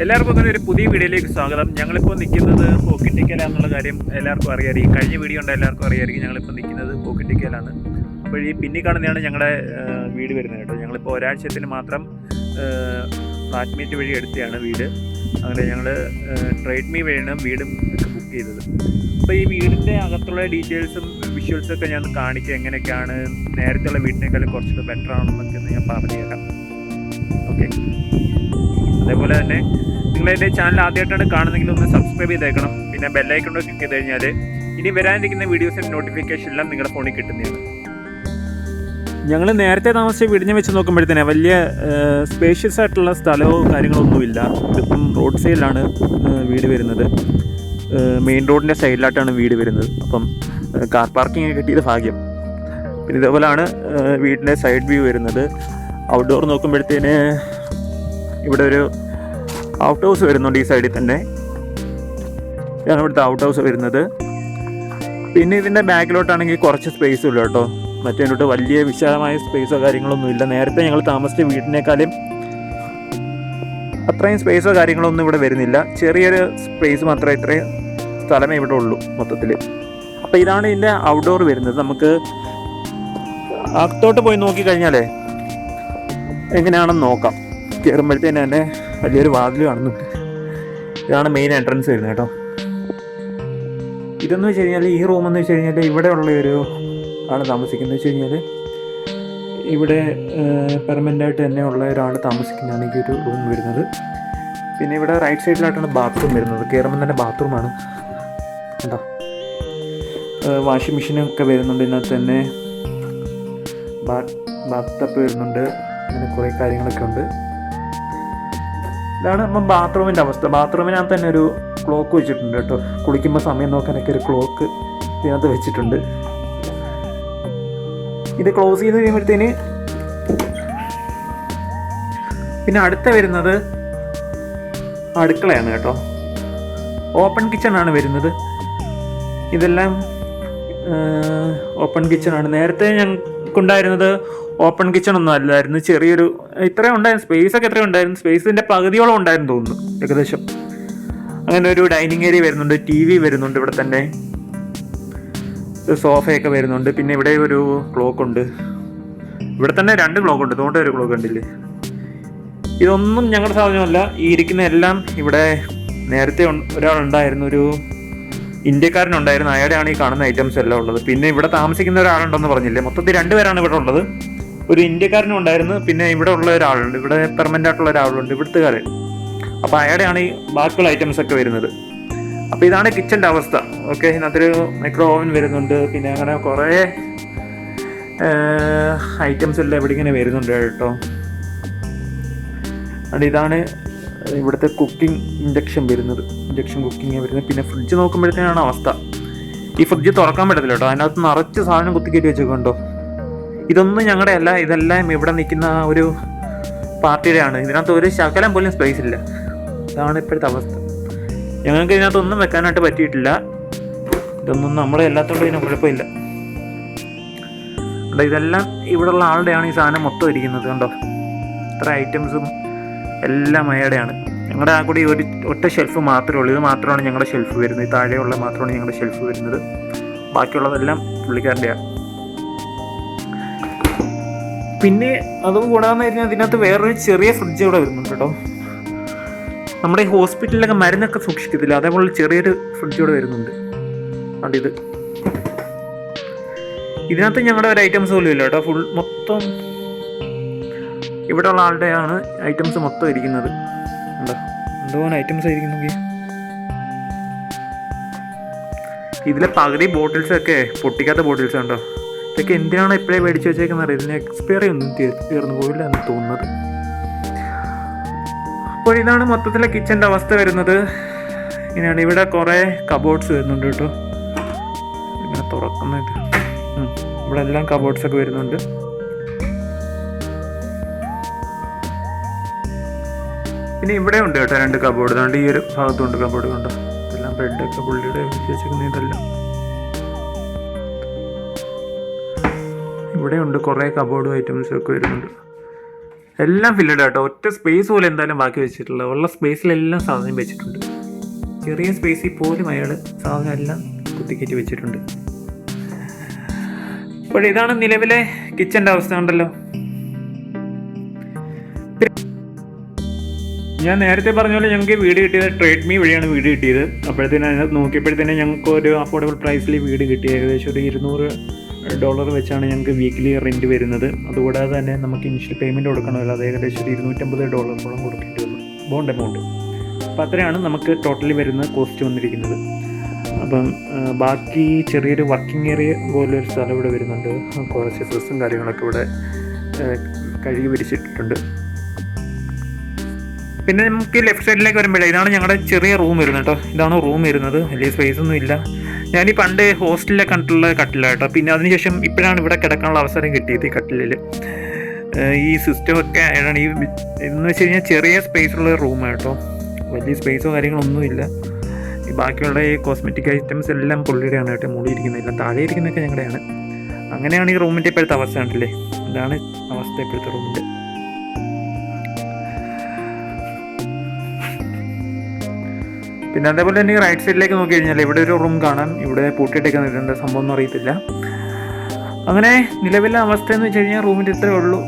എല്ലാവർക്കും തന്നെ ഒരു പുതിയ വീഡിയോയിലേക്ക് സ്വാഗതം. ഞങ്ങളിപ്പോൾ നിൽക്കുന്നത് പോക്കിറ്റിക്കല എന്നുള്ള കാര്യം എല്ലാവർക്കും അറിയാമായിരിക്കും കഴിഞ്ഞ വീഡിയോ ഉണ്ട് എല്ലാവർക്കും അറിയാമായിരിക്കും ഞങ്ങളിപ്പോൾ നിൽക്കുന്നത് പോക്കിറ്റിക്കലാണ് അപ്പോൾ ഈ പിന്നി കാണുന്നതാണ് ഞങ്ങളുടെ വീട് വരുന്നത് കേട്ടോ. ഞങ്ങളിപ്പോൾ ഒരാഴ്ചത്തിന് മാത്രം ഫ്ലാറ്റ്മേറ്റ് വഴി എടുത്തതാണ് വീട്. അങ്ങനെ ഞങ്ങൾ ട്രേഡ് മീ വഴിയാണ് വീടും ഒക്കെ ബുക്ക് ചെയ്തത്. അപ്പോൾ ഈ വീടിന്റെ അകത്തുള്ള ഡീറ്റെയിൽസും വിഷ്വൽസും ഒക്കെ ഞാൻ കാണിക്കുക എങ്ങനെയൊക്കെയാണ് നേരത്തെയുള്ള വീടിനേക്കാളും കുറച്ചുകൂടെ ബെറ്റർ ആണെന്നൊക്കെ ഞാൻ പറഞ്ഞു തരാം ഓക്കെ അതേപോലെ തന്നെ നിങ്ങൾ എന്റെ ചാനൽ ആദ്യമായിട്ടാണ് കാണുന്നതെങ്കിൽ ഒന്ന് സബ്സ്ക്രൈബ് ചെയ്തേക്കണം. പിന്നെ ബെല്ലൈക്കൺ ക്ലിക്ക് ചെയ്ത് കഴിഞ്ഞാൽ ഇനി വരാനിരിക്കുന്ന വീഡിയോസിന്റെ നോട്ടിഫിക്കേഷൻ എല്ലാം നിങ്ങളുടെ ഫോണിൽ കിട്ടുന്നതാണ്. ഞങ്ങൾ നേരത്തെ താമസിച്ച വീടിനെ വെച്ച് നോക്കുമ്പോഴത്തേനെ വലിയ സ്പേഷ്യസ് ആയിട്ടുള്ള സ്ഥലമോ കാര്യങ്ങളോ ഒന്നുമില്ല ഇതിപ്പം റോഡ് സൈഡിലാണ് വീട് വരുന്നത്. മെയിൻ റോഡിന്റെ സൈഡിലായിട്ടാണ് വീട് വരുന്നത്. അപ്പം കാർ പാർക്കിംഗ് കിട്ടിയത് ഭാഗ്യം. പിന്നെ ഇതേപോലെയാണ് വീടിന്റെ സൈഡ് വ്യൂ വരുന്നത്. ഔട്ട്ഡോർ നോക്കുമ്പോഴത്തേന് ഇവിടെ ഒരു ഔട്ട് ഹൗസ് വരുന്നുണ്ട് ഈ സൈഡിൽ തന്നെ. ഇതാണ് ഇവിടുത്തെ ഔട്ട് ഹൗസ് വരുന്നത്. പിന്നെ ഇതിന്റെ ബാക്കിലോട്ടാണെങ്കിൽ കുറച്ച് സ്പേസ് ഉള്ളു കേട്ടോ. മറ്റേതിലോട്ട് വലിയ വിശാലമായ സ്പേസോ കാര്യങ്ങളൊന്നും ഇല്ല. നേരത്തെ ഞങ്ങൾ താമസിച്ച വീടിനേക്കാളും അത്രയും സ്പേസോ കാര്യങ്ങളൊന്നും ഇവിടെ വരുന്നില്ല. ചെറിയൊരു സ്പേസ് മാത്രമേ ഇത്രയും സ്ഥലമേ ഇവിടെ ഉള്ളൂ മൊത്തത്തിൽ അപ്പോൾ ഇതാണ് ഇതിന്റെ ഔട്ട്ഡോർ വരുന്നത്. നമുക്ക് അകത്തോട്ട് പോയി നോക്കിക്കഴിഞ്ഞാലേ എങ്ങനെയാണെന്ന് നോക്കാം. കയറുമ്പോഴത്തേന് തന്നെ വലിയൊരു വാതിൽ കാണുന്നുണ്ട് ഇതാണ് മെയിൻ എൻട്രൻസ് വരുന്നത് കേട്ടോ. ഇതെന്ന് വെച്ച് കഴിഞ്ഞാൽ ഈ റൂം എന്ന് വെച്ച് കഴിഞ്ഞാൽ ഇവിടെ ഉള്ള ഒരു ആണ് താമസിക്കുന്നത്. വെച്ച് കഴിഞ്ഞാൽ ഇവിടെ പെർമനന്റായിട്ട് തന്നെ ഉള്ള ഒരാൾ താമസിക്കുന്നതാണ് ഈ ഒരു റൂം വരുന്നത്. പിന്നെ ഇവിടെ റൈറ്റ് സൈഡിലായിട്ടാണ് ബാത്റൂം വരുന്നത്. കയറുമ്പോൾ തന്നെ ബാത്റൂമാണ് കേട്ടോ വാഷിംഗ് മെഷീനൊക്കെ വരുന്നുണ്ട്. ഇതിനകത്ത് തന്നെ ബാത്ത് ബാത്ത് ടപ്പ് വരുന്നുണ്ട്. അങ്ങനെ കുറേ കാര്യങ്ങളൊക്കെ ഉണ്ട്. ഇതാണ് നമ്മൾ ബാത്റൂമിന്റെ അവസ്ഥ. ബാത്റൂമിനകത്ത് തന്നെ ഒരു ക്ലോക്ക് വെച്ചിട്ടുണ്ട് കേട്ടോ. കുളിക്കുമ്പോൾ സമയം നോക്കാനൊക്കെ ഒരു ക്ലോക്ക് ഇതിനകത്ത് വെച്ചിട്ടുണ്ട്. ഇത് ക്ലോസ് ചെയ്ത് കഴിയുമ്പോഴത്തേന് പിന്നെ അടുത്ത വരുന്നത് അടുക്കളയാണ് കേട്ടോ. ഓപ്പൺ കിച്ചൺ ആണ് വരുന്നത്. ഇതെല്ലാം ഓപ്പൺ കിച്ചൺ ആണ്. നേരത്തെ ഞങ്ങൾക്കുണ്ടായിരുന്നത് ഓപ്പൺ കിച്ചൺ ഒന്നും അല്ലായിരുന്നു. ചെറിയൊരു ഇത്രയും ഉണ്ടായിരുന്നു. സ്പേസ് ഒക്കെ എത്രയും ഉണ്ടായിരുന്നു. സ്പേസിന്റെ പകുതിയോളം ഉണ്ടായിരുന്നു തോന്നുന്നു ഏകദേശം. അങ്ങനെ ഒരു ഡൈനിങ് ഏരിയ വരുന്നുണ്ട് ടി വി വരുന്നുണ്ട് ഇവിടെ തന്നെ. സോഫയൊക്കെ വരുന്നുണ്ട്. പിന്നെ ഇവിടെ ഒരു ക്ലോക്ക് ഉണ്ട്. ഇവിടെ തന്നെ രണ്ട് ക്ലോക്ക് ഉണ്ട്. ഇതുകൊണ്ട് ഒരു ക്ലോക്ക് ഉണ്ടല്ലേ ഇതൊന്നും ഞങ്ങളുടെ സാധനമല്ല. ഈ ഇരിക്കുന്ന എല്ലാം ഇവിടെ നേരത്തെ ഒരാളുണ്ടായിരുന്നു ഒരു ഇന്ത്യക്കാരനുണ്ടായിരുന്നു അയാളെയാണ് ഈ കാണുന്ന ഐറ്റംസ് എല്ലാം ഉള്ളത്. പിന്നെ ഇവിടെ താമസിക്കുന്ന ഒരാളുണ്ടെന്ന് പറഞ്ഞില്ലേ? മൊത്തത്തിൽ രണ്ടുപേരാണ് ഇവിടെ ഉള്ളത്. ഒരു ഇന്ത്യക്കാരനും ഉണ്ടായിരുന്നു. പിന്നെ ഇവിടെ ഉള്ള ഒരാളുണ്ട്. ഇവിടെ പെർമനന്റ് ആയിട്ടുള്ള ഒരാളുണ്ട്. ഇവിടുത്തുകാരൻ അപ്പോൾ അയാളെയാണ് ഈ ബാക്കിയുള്ള ഐറ്റംസ് ഒക്കെ വരുന്നത്. അപ്പോൾ ഇതാണ് കിച്ചന്റെ അവസ്ഥ. ഓക്കെ ഇതിനകത്തൊരു മൈക്രോ ഓവൻ വരുന്നുണ്ട്. പിന്നെ അങ്ങനെ കുറേ ഐറ്റംസ് എല്ലാം ഇവിടെ ഇങ്ങനെ വരുന്നുണ്ട് കേട്ടോ. അതുകൊണ്ട് ഇതാണ് ഇവിടുത്തെ കുക്കിംഗ് ഇൻഡക്ഷൻ വരുന്നത്. ഇൻഡക്ഷൻ കുക്കിംഗ് വരുന്നത്. പിന്നെ ഫ്രിഡ്ജ് നോക്കുമ്പോഴത്തേനാണ് അവസ്ഥ. ഈ ഫ്രിഡ്ജ് തുറക്കാൻ പറ്റത്തില്ല കേട്ടോ. അതിനകത്ത് നിറച്ച് സാധനം കുത്തിക്കയറ്റി വെച്ചേക്കുണ്ടോ ഇതൊന്നും ഞങ്ങളുടെ അല്ല ഇതെല്ലാം ഇവിടെ നിൽക്കുന്ന ഒരു പാർട്ടിയുടെയാണ്. ഇതിനകത്ത് ഒരു ശകലം പോലും സ്പേസ് ഇല്ല. ഇതാണ് ഇപ്പോഴത്തെ അവസ്ഥ. ഞങ്ങൾക്ക് ഇതിനകത്തൊന്നും വെക്കാനായിട്ട് പറ്റിയിട്ടില്ല. ഇതൊന്നും നമ്മളെ എല്ലാത്തോണ്ടും ഇതിന് കുഴപ്പമില്ല. കണ്ടോ ഇതെല്ലാം ഇവിടെയുള്ള ആളുടെയാണ് ഈ സാധനം മൊത്തം ഇരിക്കുന്നത് കണ്ടോ? ഇത്ര ഐറ്റംസും എല്ലാം അയാടെയാണ്. ഞങ്ങളുടെ ആ കൂടി ഒരു ഒറ്റ ഷെൽഫ് മാത്രമേ ഉള്ളൂ. ഇത് മാത്രമാണ് ഞങ്ങളുടെ ഷെൽഫ് വരുന്നത്. താഴെയുള്ള മാത്രമാണ് ഞങ്ങളുടെ ഷെൽഫ് വരുന്നത്. ബാക്കിയുള്ളതെല്ലാം പുള്ളിക്കാരന്റെയാണ് പിന്നെ അത് കൂടാന്ന് കഴിഞ്ഞാൽ അതിനകത്ത് വേറൊരു ചെറിയ ഫ്രിഡ്ജ് ഇവിടെ വരുന്നുണ്ട് കേട്ടോ. നമ്മുടെ ഈ ഹോസ്പിറ്റലിലൊക്കെ മരുന്നൊക്കെ സൂക്ഷിക്കത്തില്ല. അതേപോലെ ചെറിയൊരു ഫ്രിഡ്ജ് ഇവിടെ വരുന്നുണ്ട്. അതുകൊണ്ട് ഇത്? ഇതിനകത്ത് ഞങ്ങളുടെ ഒരു ഐറ്റംസ് പോലും ഇല്ല കേട്ടോ. ഫുൾ മൊത്തം ഇവിടെ ഉള്ള ആളുടെയാണ് ഐറ്റംസ് മൊത്തം ഇരിക്കുന്നത്. ഉണ്ടോ എന്തോരം ഐറ്റംസ് ആയിരിക്കുന്നു ഇതിലെ പകുതി ബോട്ടിൽസൊക്കെ പൊട്ടിക്കാത്ത ബോട്ടിൽസ് ഉണ്ടോ ഇതൊക്കെ എന്തിനാണ് എപ്പോഴേ മേടിച്ച് വെച്ചേക്കുന്നത് അറിയാം ഇതിന് എക്സ്പയറി ഒന്നും തീർന്നു പോയില്ല എന്ന് തോന്നുന്നത്. അപ്പോൾ ഇതാണ് മൊത്തത്തിലെ കിച്ചന്റെ അവസ്ഥ വരുന്നത്. ഇങ്ങനെയാണ്. ഇവിടെ കുറേ കബോർഡ്സ് വരുന്നുണ്ട് കേട്ടോ. ഇങ്ങനെ തുറക്കുന്നത്. ഇവിടെ എല്ലാം കബോർഡ്സ് ഒക്കെ വരുന്നുണ്ട്. പിന്നെ ഇവിടെ ഉണ്ട് കേട്ടോ രണ്ട് കബോർഡ് ഈ ഒരു ഭാഗത്തുണ്ട് കബോർഡ് കണ്ടോ? ഇതെല്ലാം ബ്രെഡൊക്കെ പുള്ളിയുടെ വെച്ചിരിക്കുന്ന ഇതെല്ലാം. ഇവിടെ ഉണ്ട് കുറേ കബോർഡ് ഐറ്റംസ് ഒക്കെ വരുന്നുണ്ട്. എല്ലാം ഫില്ലഡ് ആട്ടോ. ഒറ്റ സ്പേസ് പോലെ എന്തായാലും ബാക്കി വെച്ചിട്ടില്ല. ഉള്ള സ്പേസിലെല്ലാം സാധനം വെച്ചിട്ടുണ്ട്. ചെറിയ സ്പേസിൽ പോലും അയാൾ സാധനം എല്ലാം കുത്തിക്കയറ്റി വെച്ചിട്ടുണ്ട്. അപ്പോൾ ഇതാണ് നിലവിലെ കിച്ചന്റെ അവസ്ഥ ഉണ്ടല്ലോ ഞാൻ നേരത്തെ പറഞ്ഞ പോലെ ഞങ്ങൾക്ക് വീട് കിട്ടിയത് ട്രേഡ് മീ വഴിയാണ് വീട് കിട്ടിയത്. അപ്പോഴത്തേനും അതിനകത്ത് നോക്കിയപ്പോഴത്തേനും ഞങ്ങൾക്ക് ഒരു അഫോർഡബിൾ പ്രൈസിൽ വീട് കിട്ടി. ഏകദേശം ഒരു ഇരുന്നൂറ് ഡോളർ വെച്ചാണ് ഞങ്ങൾക്ക് വീക്കിലി റെന്റ് വരുന്നത്. അതുകൂടാതെ തന്നെ നമുക്ക് ഇനിഷ്യൽ പേയ്മെന്റ് കൊടുക്കണമല്ലോ. അത് ഏകദേശം ഒരു ഇരുന്നൂറ്റമ്പത് ഡോളറോളം കൊടുക്കേണ്ടി വന്നു. ബോണ്ട് എമൗണ്ട് അപ്പോൾ അത്രയാണ് നമുക്ക് ടോട്ടലി വരുന്ന കോസ്റ്റ് വന്നിരിക്കുന്നത്. അപ്പം ബാക്കി ചെറിയൊരു വർക്കിംഗ് ഏരിയ പോലെ ഒരു സ്ഥലം ഇവിടെ വരുന്നുണ്ട്. കുറച്ച് ഡ്രസ്സും കാര്യങ്ങളൊക്കെ ഇവിടെ കഴുകി പിടിച്ചിട്ടുണ്ട്. പിന്നെ നമുക്ക് ലെഫ്റ്റ് സൈഡിലേക്ക് വരുമ്പോഴേ ഇതാണ് ഞങ്ങളുടെ ചെറിയ റൂം വരുന്നത് കേട്ടോ. ഇതാണ് റൂം വരുന്നത്. വലിയ സ്പേസ് ഒന്നും ഇല്ല. ഞാൻ ഈ പണ്ട് ഹോസ്റ്റലിലെ കണ്ടിട്ടുള്ള കട്ടിലായിട്ടോ കേട്ടോ. പിന്നെ അതിനുശേഷം ഇപ്പോഴാണ് ഇവിടെ കിടക്കാനുള്ള അവസരം കിട്ടിയത് ഈ കട്ടിലിൽ ഈ സിസ്റ്റം ഒക്കെ ആയതാണ്. ഈ എന്ന് വെച്ച് കഴിഞ്ഞാൽ ചെറിയ സ്പേസുള്ള റൂമാണ് കേട്ടോ. വലിയ സ്പേസോ കാര്യങ്ങളൊന്നുമില്ല ഈ ബാക്കിയുള്ള ഈ കോസ്മെറ്റിക് ഐറ്റംസ് എല്ലാം പുള്ളിയുടെയാണ് കേട്ടോ. മുകളിൽ ഇരിക്കുന്നതെല്ലാം താഴെ ഇരിക്കുന്നതൊക്കെ ഞങ്ങളുടെയാണ്. അങ്ങനെയാണ് ഈ റൂമിന്റെ ഇപ്പോഴത്തെ അവസ്ഥ ഉണ്ടല്ലേ ഇതാണ് അവസ്ഥ ഇപ്പോഴത്തെ റൂമിന്റെ പിന്നെ അതേപോലെ തന്നെ റൈറ്റ് സൈഡിലേക്ക് നോക്കി കഴിഞ്ഞാൽ ഇവിടെ ഒരു റൂം കാണാം. ഇവിടെ പൂട്ടിയിട്ടൊക്കെ നിന്നിട്ടുണ്ട് സംഭവം ഒന്നും അറിയത്തില്ല. അങ്ങനെ നിലവിലെ അവസ്ഥ എന്ന് വെച്ച് കഴിഞ്ഞാൽ റൂമിന്റെ ഇത്രയേ ഉള്ളൂ.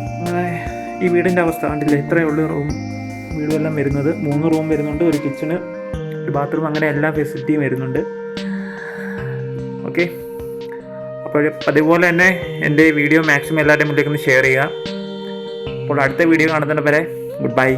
ഈ വീടിന്റെ അവസ്ഥ കണ്ടില്ല? ഇത്രയേ ഉള്ളൂ റൂം വീടുമെല്ലാം വരുന്നത്. മൂന്ന് റൂം വരുന്നുണ്ട്. ഒരു കിച്ചണ് ഒരു ബാത്റൂം അങ്ങനെ എല്ലാ ഫെസിലിറ്റിയും വരുന്നുണ്ട്. ഓക്കെ അപ്പോൾ അതുപോലെ തന്നെ എന്റെ വീഡിയോ മാക്സിമം എല്ലാവരുടെയും മുന്നിലേക്ക് ഒന്ന് ഷെയർ ചെയ്യുക. അപ്പോൾ അടുത്ത വീഡിയോ കാണുന്നതിന് വരെ ഗുഡ് ബൈ